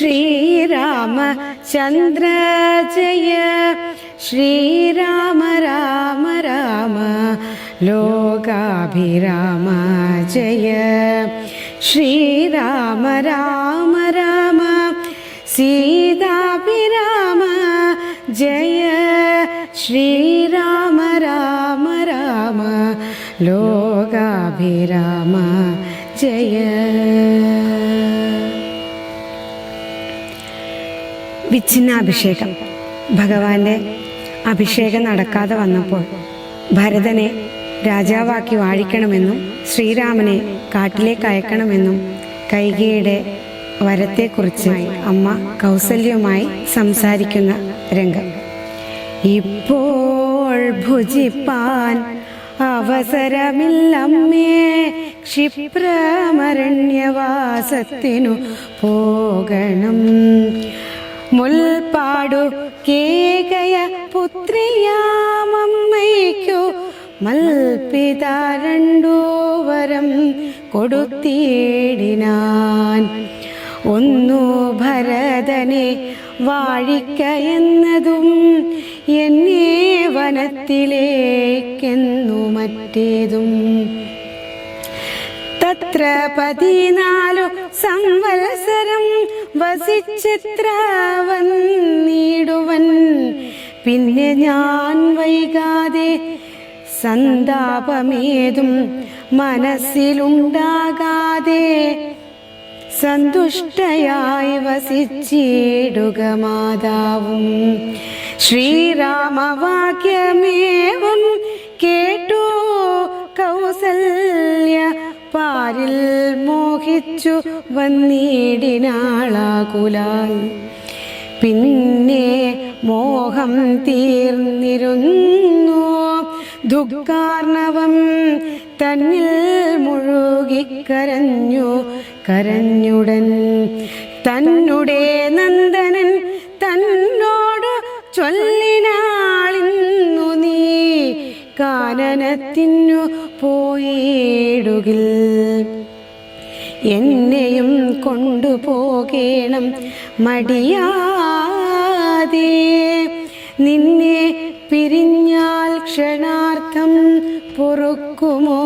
Sriram Chandra जय। श्रीराम राम राम लोकाभिराम जय। श्रीराम राम राम सीताभिराम जय। श्रीराम राम राम लोकाभिराम जय। ജയ വിച്ഛിന്നാഭിഷേകം. ഭഗവാന്റെ അഭിഷേകം നടക്കാതെ വന്നപ്പോൾ ഭരതനെ രാജാവാക്കി വാഴിക്കണമെന്നും ശ്രീരാമനെ കാട്ടിലേക്ക് അയക്കണമെന്നും കൈകയുടെ വരത്തെക്കുറിച്ച് അമ്മ കൗസല്യവുമായി സംസാരിക്കുന്ന രംഗം. ഇപ്പോൾ ഭുജിപ്പാൻ അവസരമില്ലമ്മേ ക്ഷിപ്രമരണ്യവാസത്തിനു പോകണം. മുൽപ്പാടു കേകയ പുത്രിയാമമ്മയ്ക്കു മൽപിത രണ്ടോ വരം കൊടുത്തിടിനാൻ ഒന്നു ഭരതനെ വാഴിക്ക എന്നതും എന്നെ വനത്തിലേക്കെന്നു മറ്റേതും. തത്ര പതിനാലു സംവത്സരം വസിച്ചിത്ര വന്നിടുവൻ പിന്നെ ഞാൻ വൈകാതെ സന്താപമേതും മനസ്സിലുണ്ടാകാതെ സന്തുഷ്ടയായി വസിച്ചിടുക മാതാവും. ശ്രീരാമവാക്യമേവും കേട്ടു കൗസല്യ പാരിൽ മോഹിച്ചു വന്നിടിനാളാകുലായി. പിന്നെ മോഹം തീർന്നിരുന്നു. ദുഃഖാർണവം തന്നിൽ മുഴുകിക്കരഞ്ഞു. കരഞ്ഞുടൻ തന്നുടേ നന്ദനൻ തന്നോട് നീ കാനനത്തിനു പോയിടുകിൽ. എന്നെയും കൊണ്ടുപോകേണം മടിയാതെ. നിന്നെ പിരിഞ്ഞാൽ ക്ഷണാർത്ഥം പൊറുക്കുമോ?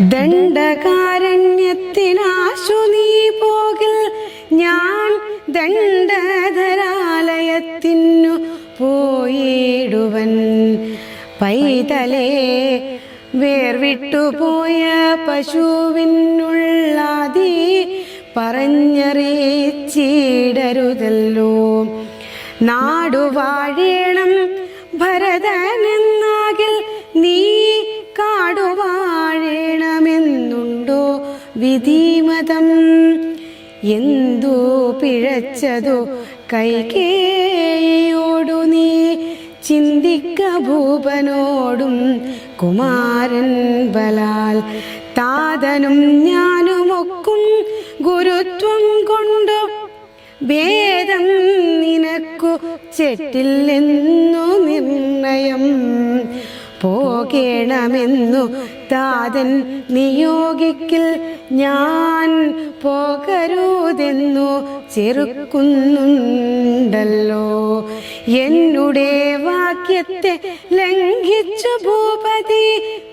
ദണ്ഡകാരണ്യത്തിനാശു നീ പോകിൽ. ഞാൻ ദണ്ഡധരാലയത്തിനു പോയിടുവൻ. പൈതലേ വേർവിട്ടുപോയ പശുവിനുള്ളാതി പറഞ്ഞറിയിച്ചിടരുതല്ലോ. നാടുവാഴേണം ഭരതനെന്നാകിൽ നീ കാടുവാഴേണമെന്നുണ്ടോ? വിധിമതം എന്തു പിഴച്ചതോ? കൈകേയോടു നീ ചിന്തിക്ക ഭൂപനോടും കുമാരൻ ബലാൽ. താതനും ഞാനുമൊക്കും ഗുരുത്വം കൊണ്ടു ഭേദം നിനക്കു ചെറ്റില്ലെന്നു നിർണയം പോകേണമെന്നു താതൻ നിയോഗിക്കിൽ ഞാൻ പോകരുതെന്നു ചെറുക്കുന്നുണ്ടല്ലോ. എന്നുടെ വാക്യത്തെ ലംഘിച്ചു ഭൂപതി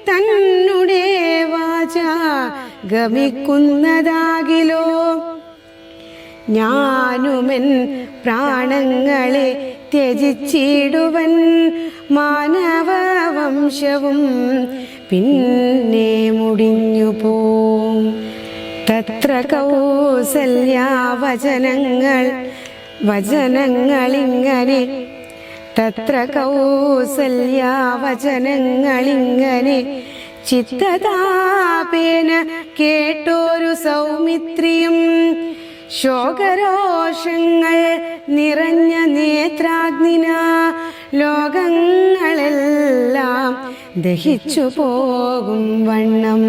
തന്നുടെ വാച ഗമിക്കുന്നതാകിലോ. ഞാനുമെൻ പ്രാണങ്ങളെ ത്യജിച്ചിടുവൻ മാനവവംശവും പിന്നെ മുടിഞ്ഞു പോം. തത്ര കൗസല്യാവചനങ്ങൾ വചനങ്ങളിങ്ങനെ. തത്ര കൗസല്യാവചനങ്ങളിങ്ങനെ ചിത്തതാപേന കേട്ടോരു സൗമിത്രിയും ശോകരോഷങ്ങൾ നിറഞ്ഞ നേത്രാഗ്നിന ലോകങ്ങളെല്ലാം ദഹിച്ചു പോകും വണ്ണം.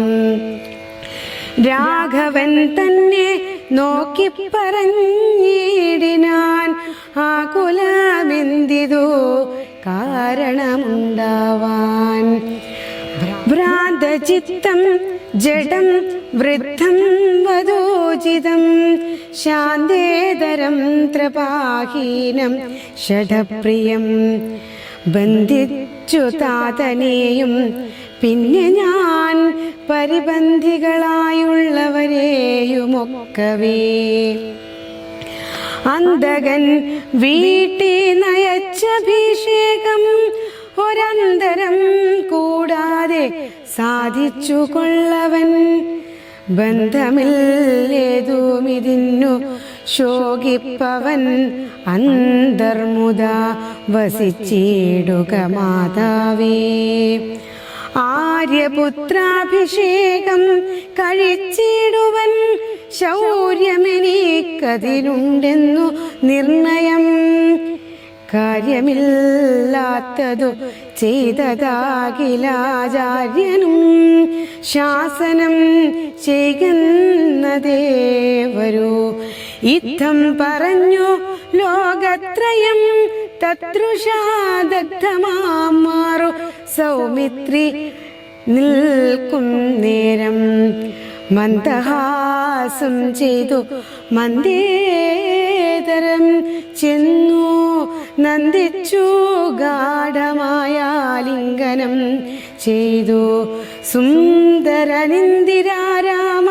രാഘവൻ തന്നെ നോക്കി പറഞ്ഞിടിനാൻ ആ കുലമെന്തിതു കാരണമുണ്ടാവാൻ. ഭ്രാന്തചിത്തം ജഡം വൃദ്ധം വധോചിതം ശാന്തേതരം ത്രപാഹീനം ഷഡപ്രിയം ബന്ധിച്ചു താതനെയും പിന്നെ ഞാൻ പരിബന്ധികളായുള്ളവരെയുമൊക്കവേ. അന്തകൻ വീട്ടി നയച്ചഭിഷേകം ഒരന്തരം കൂടാതെ സാധിച്ചു കൊള്ളവൻ. ബന്ധമില്ലേതുമിതിന്നു ശോകിപ്പവൻ. അന്തർമുദ വസിച്ചിടുക മാതാവേ. ആര്യപുത്രാഭിഷേകം കഴിച്ചിടുവൻ. ശൗര്യമെനിക്കതിലുണ്ടെന്നു നിർണയം. കാര്യമില്ലാത്തതു ചെയ്തതാകിലാചാര്യനും ശാസനം ചെയ്യുന്നതേ വരൂ ഇത്തം പറഞ്ഞു ലോകത്രയം തത്രുഷാദഗ്ധമാറു സൗമിത്രി നിൽക്കും നേരം മന്ദഹാസം ചെയ്തു മന്ദേതരം ചെന്നു നന്ദിച്ചു ഗാഠമായ ലിംഗനം ചെയ്തു. സുന്ദരനിന്ദിരാരാമ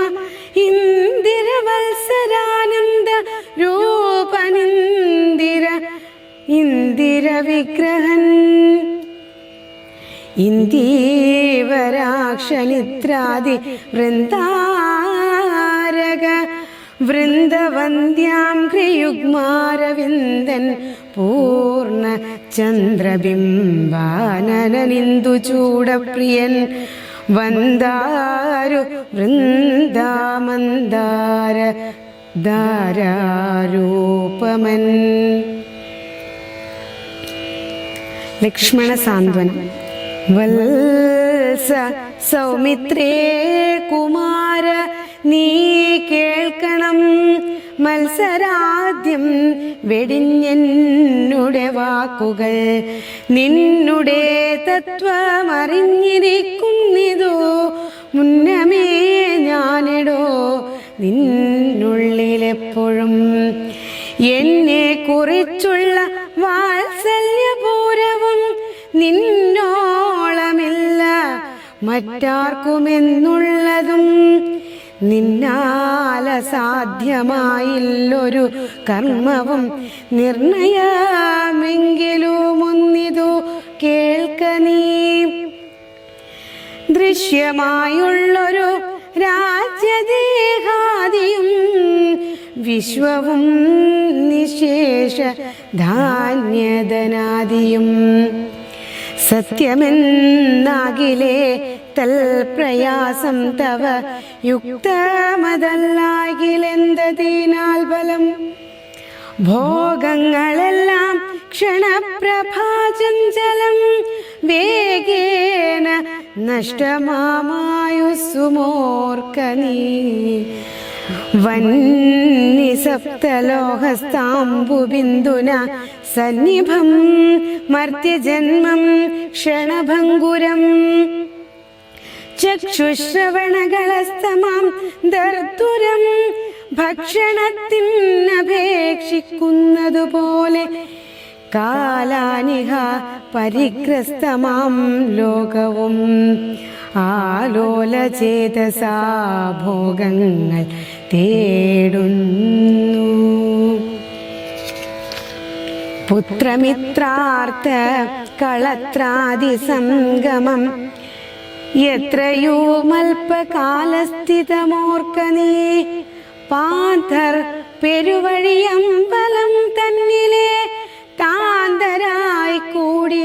ഇന്ദിരവത്സരാനന്ദ രൂപനിന്ദിര ഇന്ദിര വിഗ്രഹൻ ഇന്ദീവരാക്ഷനിത്രാദി വൃന്ദാരക വൃന്ദവന്ദ്യാം ഹ്രിയുഗ്മാരവിന്ദൻ പൂർണ ചന്ദ്രബിംബാനനിന്ദു ചൂടപ്രിയൻ വന്ദാരു വൃന്ദാമന്ദാര ധാരാരൂപമൻ. ലക്ഷ്മണ സാന്ത്വനം. വത്സ സൗമിത്രേ കുമാര നീ കേൾക്കണം. മത്സരാദ്യം വെടിഞ്ഞെന്നുടെ വാക്കുകൾ. നിന്നുടെ തത്വമറിഞ്ഞിരിക്കുന്നിതോ? മുന്നമേ ഞാനിടോ നിന്നുള്ളിലെപ്പോഴും. എന്നെ കുറിച്ചുള്ള വാത്സല്യപൂരവും നിന്നോളമില്ല. മറ്റാർക്കുമെന്നുള്ളതും നിന്നാല സാധ്യമായില്ലൊരു കർമ്മവും നിർണയമെങ്കിലും ഒന്നിതു കേൾക്ക നീ ദൃശ്യമായുള്ളൊരു രാജ്യദേഹാദിയും വിശ്വവും നിശേഷ ധാന്യധനാദിയും സത്യമെന്നാകിലേ തൽപ്രയാസം തവ. യുക്തമതല്ലാകിലെന്തതിനാൽ ബലം? ഭോഗങ്ങളെല്ലാം ക്ഷണപ്രഭാചഞ്ചലം വേഗേന നഷ്ടമാമായുസുമോർക്ക നീ. വന്യസപ്തലോഹസ്താംബുബിന്ദുന സന്നിഭം മർത്യജന്മം ക്ഷണഭംഗുരം ചക്ഷുശ്രവണകളസ്തമാം ദർദുരം ഭക്ഷണത്തിനപേക്ഷിക്കുന്നതുപോലെ കാലാനിഹ പരിഗ്രസ്തമാം ലോകവും. ആലോലചേതസാ ഭോഗങ്ങൾ തേടുന്നു. പുത്രമിത്രാർത്ഥ കളത്രാദി സംഗമം എത്രയോമൽപകാലസ്ഥിതമോർക്ക നീ പാന്തർ പെരുവഴിയമ്പലം തന്നിലെ താന്തരായി കൂടി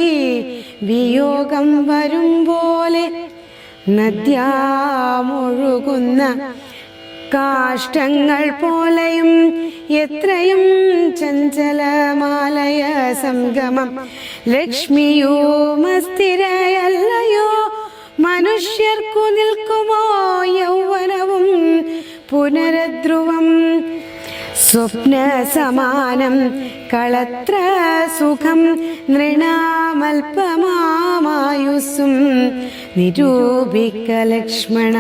വിയോഗം വരും പോലെ നദ്യാമൊഴുകുന്ന കാഷ്ടങ്ങൾ പോലെയും എത്രയും ചഞ്ചലമാലയ സംഗമം ലക്ഷ്മിയോ മസ്ഥിരയല്ലയോ മനുഷ്യർക്കു നിൽക്കുമോ യൗവനവും പുനരധ്രുവം? സ്വപ്ന സമാനം കളത്ര സുഖം നൃണാമൽപമാമായുസും നിരൂപിക്ക ലക്ഷ്മണ.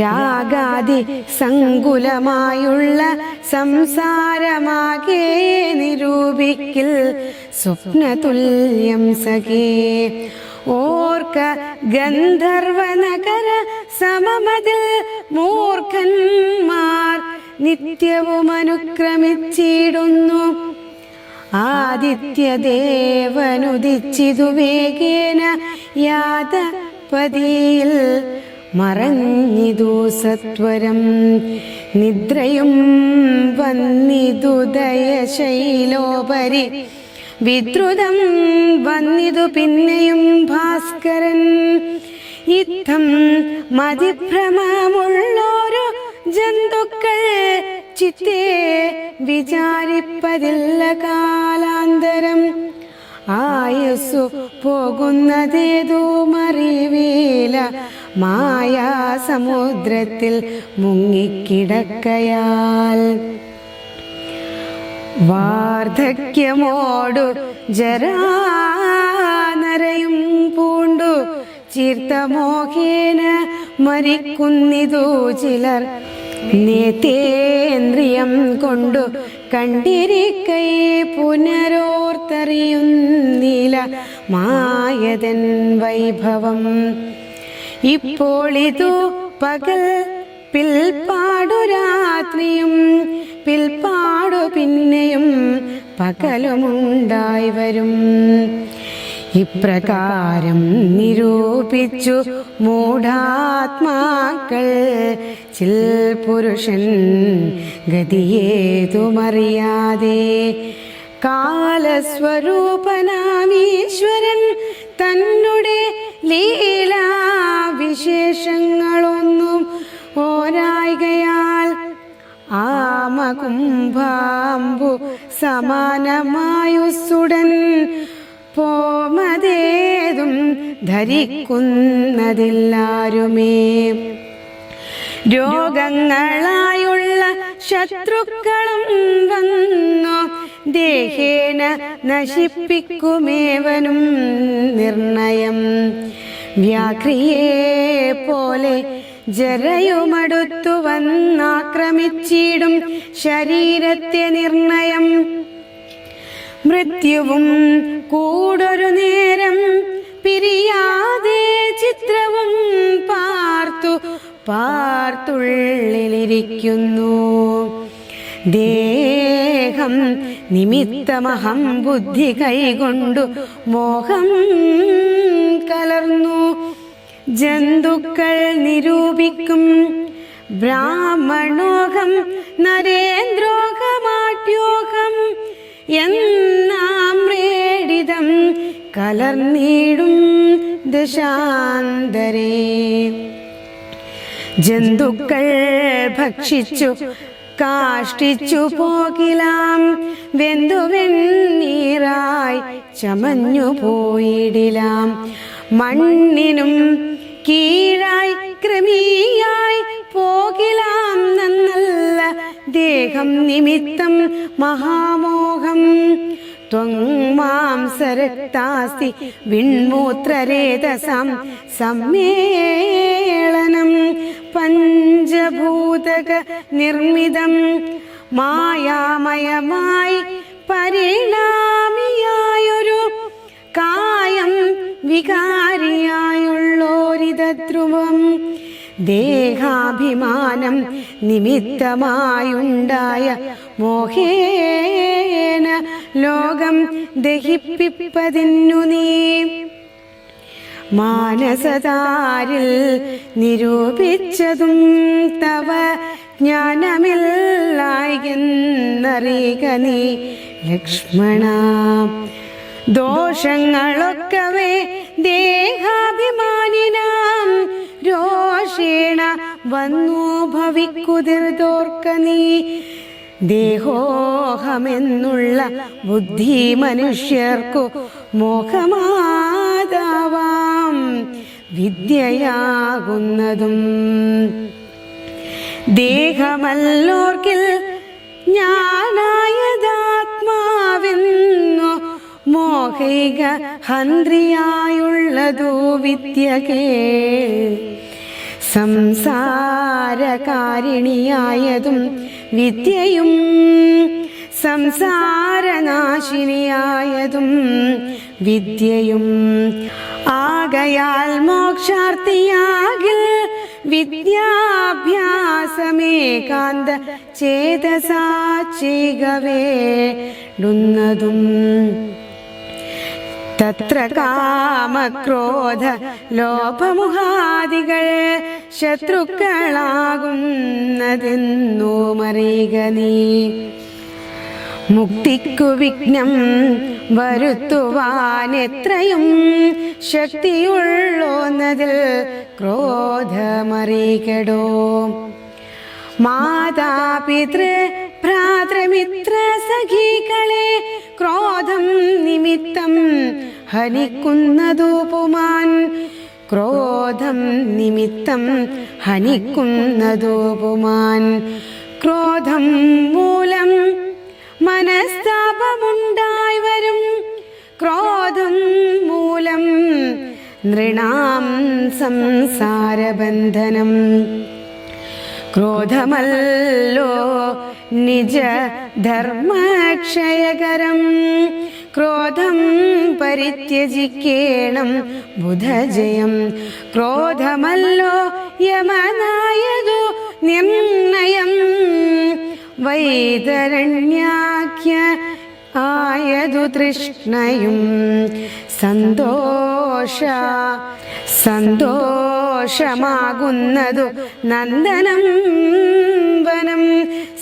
രാഗാദി സങ്കുലമായുള്ള സംസാരമാകെ നിരൂപിക്കിൽ സ്വപ്നതുല്യം സഖേ. ഓർക്ക ഗന്ധർവ നഗര സമമതിൽ മൂർഖന്മാർ നിത്യവും അനുക്രമിച്ചിടുന്നു. ആദിത്യദേവനുദിച്ചിതു വേഗേന യാതപതിയിൽ മറഞ്ഞിതു സത്വരം. നിദ്രയും വന്നിതു ദയശൈലോപരി. വിദ്രുതം വന്നിതു പിന്നെയും ഭാസ്കരൻ. ഇത്തം മതിഭ്രമമുള്ളോരു ജന്തുക്കൾ ചിത്തേ വിചാരിപ്പതില്ല കാലാന്തരം. ആയുസ്സു പോകുന്നതേതോ മറിവീല മായാ സമുദ്രത്തിൽ മുങ്ങിക്കിടക്കയാൽ. വാർദ്ധക്യമോടു ജരാനരയും പൂണ്ടു. ചീർത്തമോഹേന മരിക്കുന്നിതു ചിലർ. നേതേന്ദ്രിയം കൊണ്ടു കണ്ടിരിക്കൈ പുനരോർത്തറിയുന്നില മായതൻ വൈഭവം. ഇപ്പോൾ ഇതു പകൽ പിൽപ്പാടു രാത്രിയും പിൽപ്പാടു പിന്നെയും പകലുമുണ്ടായി വരും. ഇപ്രകാരം നിരൂപിച്ചു മൂഢാത്മാക്കൾ ചിൽ പുരുഷൻ ഗതിയേതുമറിയാതെ. കാലസ്വരൂപനാമീശ്വരൻ തന്നുടെ ലീലാ ആമകുംഭാംബു സമാനമായുസുടൻ പോമതേതും ധരിക്കുന്നതില്ലാരുമേ. രോഗങ്ങളായുള്ള ശത്രുക്കളും വന്നു. ദേഹേന നശിപ്പിക്കുമേവനും നിർണയം. വ്യാക്രിയേ പോലെ ജരയുമടുത്തു വന്നാക്രമിച്ചിടും ശരീരത്തെ നിർണയം. മൃത്യുവും കൂടൊരു നേരം പിരിയാതെ ചിത്രവും പാർത്തു പാർത്തുള്ളിലിരിക്കുന്നു. ദേഹം നിമിത്തമഹം ബുദ്ധി കൈകൊണ്ടു മോഹം കലർന്നു. ജന്തുക്കൾ നിരൂപിക്കും. ബ്രാഹ്മണോകം നരേന്ദ്രോകമാട്യോകം എന്നാമ്രേടിതം കലർന്നീടും ദശാന്തരേ. ജന്തുക്കൾ ഭക്ഷിച്ചു കാഷ്ടിച്ചു പോകിലാം. വെന്തു വെണ്ണീറായി ചമഞ്ഞു പോയിടിലാം മണ്ണിനും കീഴായി ക്രമീയായി പോകിലാം നന്നല്ല ദേഹം നിമിത്തം മഹാമോഹം. ത്വങ്മാംസരക്താസ്തി വിൺമൂത്രരേതസാം സമ്മേളനം പഞ്ചഭൂതക നിർമ്മിതം മായാമയമായി പരിണാമിയായൊരു കായം വികാരിയായുള്ളോരിതധ്രുവം. ദേഹാഭിമാനം നിമിത്തമായുണ്ടായ മോഹേന ലോകം ദഹിപ്പിപ്പതിന്നു നീ. മാനസതാരിൽ നിരൂപിച്ചതും തവ ജ്ഞാനമില്ലായെന്നറിയുക നീ ലക്ഷ്മണ. ദോഷങ്ങളൊക്കവേ ദേഹാഭിമാനിനാം. രോഷേണ വന്നു ഭവിക്കുതിർതോർക്ക നീ. ദേഹോഹമെന്നുള്ള ബുദ്ധി മനുഷ്യർക്കു മോഹമാതാവാം. വിദ്യയാകുന്നതും ദേഹമല്ലോർക്കിൽ ഞാനായതാത്മാവെന്നു മോഹൈക ഹന്ത്രിയായുള്ളതു വിദ്യ കേൾ സംസാരകാരിണിയായതും വിദ്യയും സംസാരനാശിനിയായതും വിദ്യയും. ആകയാൽ മോക്ഷാർത്ഥിയാകിൽ വിദ്യാഭ്യാസമേകാന്ത ചേതസാ ചെയ്യുകവേണ്ടുന്നതും തത്ര കാമക്രോധ ലോപമുഹാദികൾ ശത്രുക്കളാകുന്നതെന്നു മറിയുക നീ. മുക്തിക്കു വിഘ്നം വരുത്തുവാൻ എത്രയും ശക്തിയുള്ളോന്നതിൽ ക്രോധമറികടോ മാതാപിതൃ ഭ്രാതൃമിത്ര ഹനിക്കുന്നതു പുമാൻ ക്രോധം നിമിത്തം ഹനിക്കുന്നതു പുമാൻ ക്രോധം മൂലം മനസ്താപമുണ്ടായി വരും. ക്രോധം മൂലം നൃണാം സംസാരബന്ധനം. ക്രോധമല്ലോ നിജ ധർമ്മക്ഷയകരം ക്രോധം പരിത്യജിക്കേണം. ബുധജയം. ക്രോധമല്ലോ യമനായതു നിർണയം. വൈതരണ്യാഖ്യ ആയതു തൃഷ്ണയും. സന്തോഷ. സന്തോഷമാകുന്നതു നന്ദനം. വനം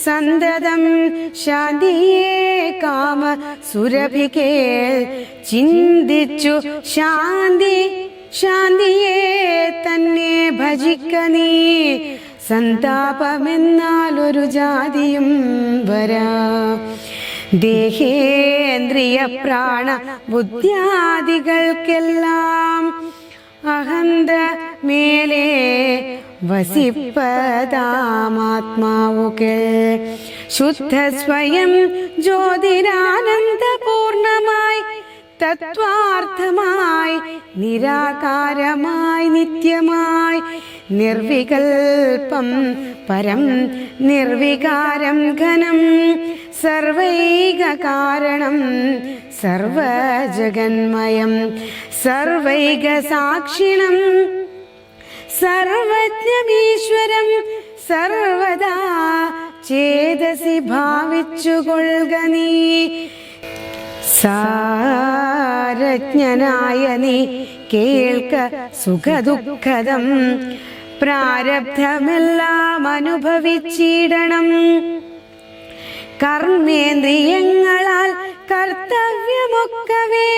സന്തതം ശാന്തിയേ കാമ സുരഭികേ ചിന്തിച്ചു ശാന്തി ശാന്തിയെ തന്നെ ഭജിക്ക നീ. സന്താപമെന്നാലൊരു ജാതിയും വരാ. ദേഹേന്ദ്രിയ പ്രാണ ബുദ്ധ്യാദികൾക്കെല്ലാം അഹന്ത മേലെ വസിപ്പതാമാത്മാവുകൾ ശുദ്ധ സ്വയം ജ്യോതിരാനന്ദപൂർണമായി തത്വാർത്ഥമായി നിരാകാരമായി നിത്യമായി നിർവികൽപ്പം പരം നിർവികാരം ഘനം സർവൈക കാരണം സർവജഗന്മയം സർവൈക സർവജ്ഞമീശ്വരം സർവദാ ചേതസി ഭാവിച്ചുകൊള്ളുക നീ. സാരജ്ഞനായ നീ കേൾക്ക സുഖദുഃഖദം. പ്രാരബ്ധമെല്ലാം അനുഭവിച്ചിടണം. കർമ്മേന്ദ്രിയങ്ങളാൽ കർത്തവ്യമൊക്കവേ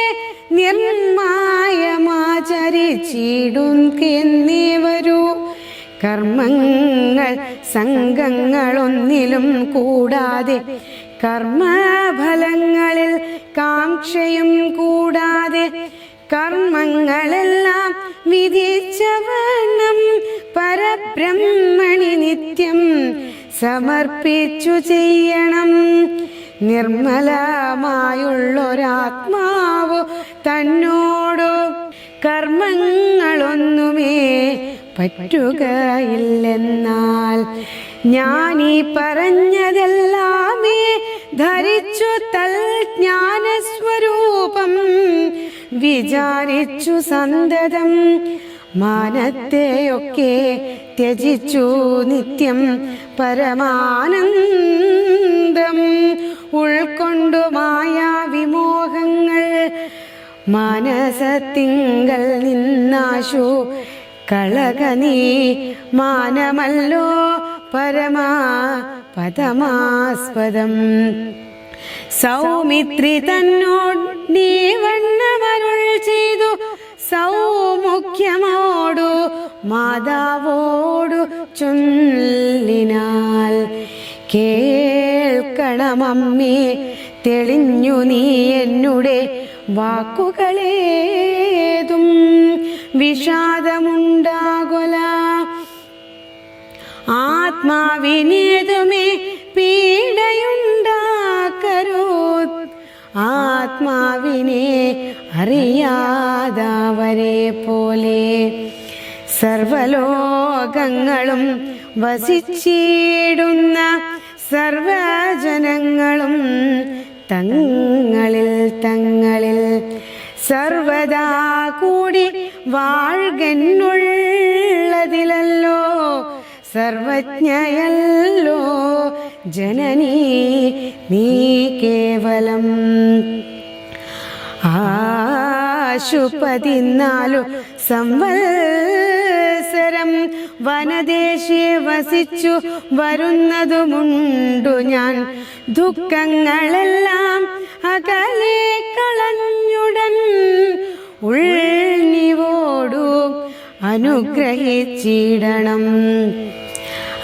നിർമായമാചരിച്ചിടുന്നേ വരൂ കർമ്മങ്ങൾ സംഘങ്ങളൊന്നിലും കൂടാതെ കർമ്മഫലങ്ങളിൽ കാക്ഷയും കൂടാതെ കർമ്മങ്ങളെല്ലാം വിധിച്ചവണ്ണം പരബ്രഹ്മണി നിത്യം സമർപ്പിച്ചു ചെയ്യണം. നിർമ്മലമായുള്ളൊരാത്മാവ് തന്നോടു കർമ്മങ്ങളൊന്നുമേ പറ്റുകയില്ലെന്നാൽ ഞാനീ പറഞ്ഞതെല്ലാമേ ധരിച്ചു തൽ ജ്ഞാനസ്വരൂപം വിചാരിച്ചു സന്തതം മാനത്തെയൊക്കെ ത്യജിച്ചു നിത്യം പരമാനന്ദം. ഉൾക്കൊണ്ടു മായാവിമോഹങ്ങൾ മാനസത്തിങ്കൽ നിന്നാശു. കളകനീ മാനമല്ലോ പരമാ പദമാസ്പദം. സൗമിത്രി തന്നോട് നീ വണ്ണമരുൾ ചെയ്തു. സൗമുഖ്യമോടു മാതാവോടു ചൊല്ലിനാൽ കേൾക്കണമമ്മേ തെളിഞ്ഞു നീ എന്നുടെ വാക്കുകളേതും വിഷാദമുണ്ടാകുല. ആത്മാവിനേതുമേ പീഡയുണ്ടാക്കരോ ആത്മാവിനെ അറിയാതാവരെ പോലെ സർവലോകങ്ങളും വസിച്ചിടുന്ന സർവജനങ്ങളും തങ്ങളിൽ തങ്ങളിൽ സർവദാ കൂടി വാഴ്കന്നുള്ളതിലല്ലോ സർവജ്ഞയല്ലോ. ജനനീ നീ കേവലം ആശു പതിനാലു സംവത്സരം വനദേശിയെ വസിച്ചു വരുന്നതുമുണ്ടു ഞാൻ. ദുഃഖങ്ങളെല്ലാം അകലെ കളഞ്ഞുടൻ ഉൾനിവോടു അനുഗ്രഹിച്ചിടണം.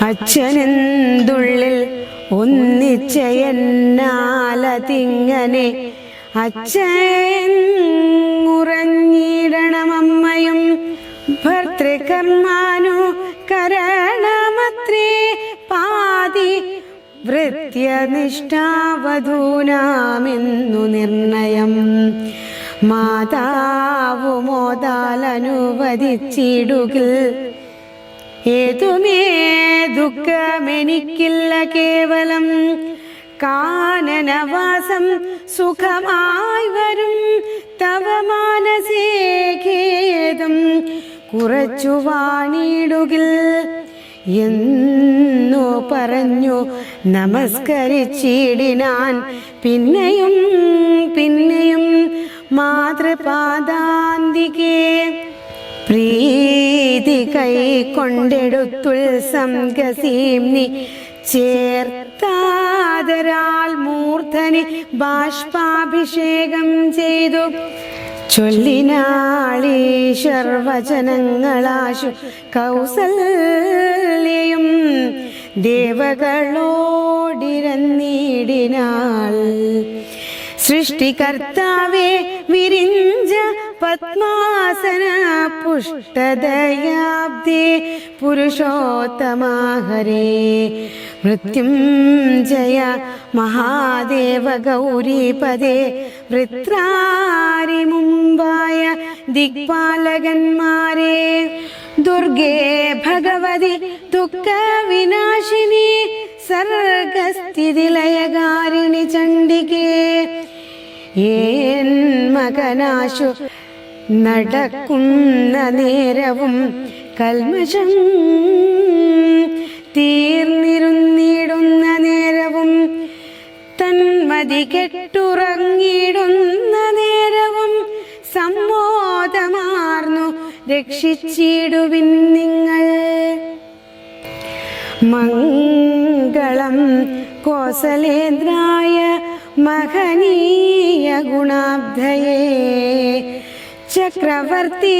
അച്ഛനെന്തുള്ളിൽ ഒന്നിച്ചയെന്നാലതിങ്ങനെ അച്ഛൻ ഉറഞ്ഞിടണമമ്മയും ഭർത്തൃകർമാനു കരണമത്രേ പാതി വൃത്യനിഷ്ഠാവധൂനാമെന്നു നിർണയം. മാതാവു മോതാലനുവദിച്ചിടുകിൽ ഏതുമേ ദുഃഖമെനിക്കില്ല കേവലം കാനനവാസം സുഖമായി വരും. തവ മാനസേഖേദം കുറച്ചു വാണിടുകിൽ. എന്നു പറഞ്ഞു നമസ്കരിച്ചിടിനാൻ. പിന്നെയും പിന്നെയും മാതൃപാദാന്തികേ. പ്രീതി കൈ കൊണ്ടെടുത്തുൾ സംഗസീംനി ചേർത്താതരാൽ മൂർധനെ ബാഷ്പാഭിഷേകം ചെയ്തു. ചൊല്ലിനാളീശർവചനങ്ങളാശു കൗസല്യയും ദേവകളോടിരന്നിടിനാൾ. സൃഷ്ടികർത്താവേ വിരിഞ്ച പത്മാസന പുഷ്ടദയാബ്ദേ പുരുഷോത്തമാഹരേ. മൃത്യുഞ്ജയ മഹാദേവ ഗൗരീപദേ വൃത്രാരി മുമ്പായ ദിക്പാലകന്മാരെ. ദുർഗേ ഭഗവതി ദുഃഖ വിനാശിനി സർഗസ്ഥിതിലയകാരിണി ചണ്ഡികേ. ഏൻ മകനാശു നടക്കുന്ന നേരവും കൽമശം തീർന്നിരുന്നിടുന്ന നേരവും തന്മതി കെട്ടുറങ്ങിടുന്ന നേരവും സമ്മോദമാർന്നു രക്ഷിച്ചിടുവിൻ നിങ്ങൾ. മംഗളം കോസലേന്ദ്രായ മഹനീയ ഗുണാബ്ധയേ ചക്രവർത്തി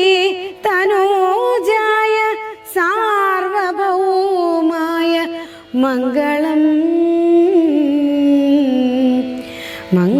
തനോജായ സാർവഭൗമായ മംഗളം. മംഗളം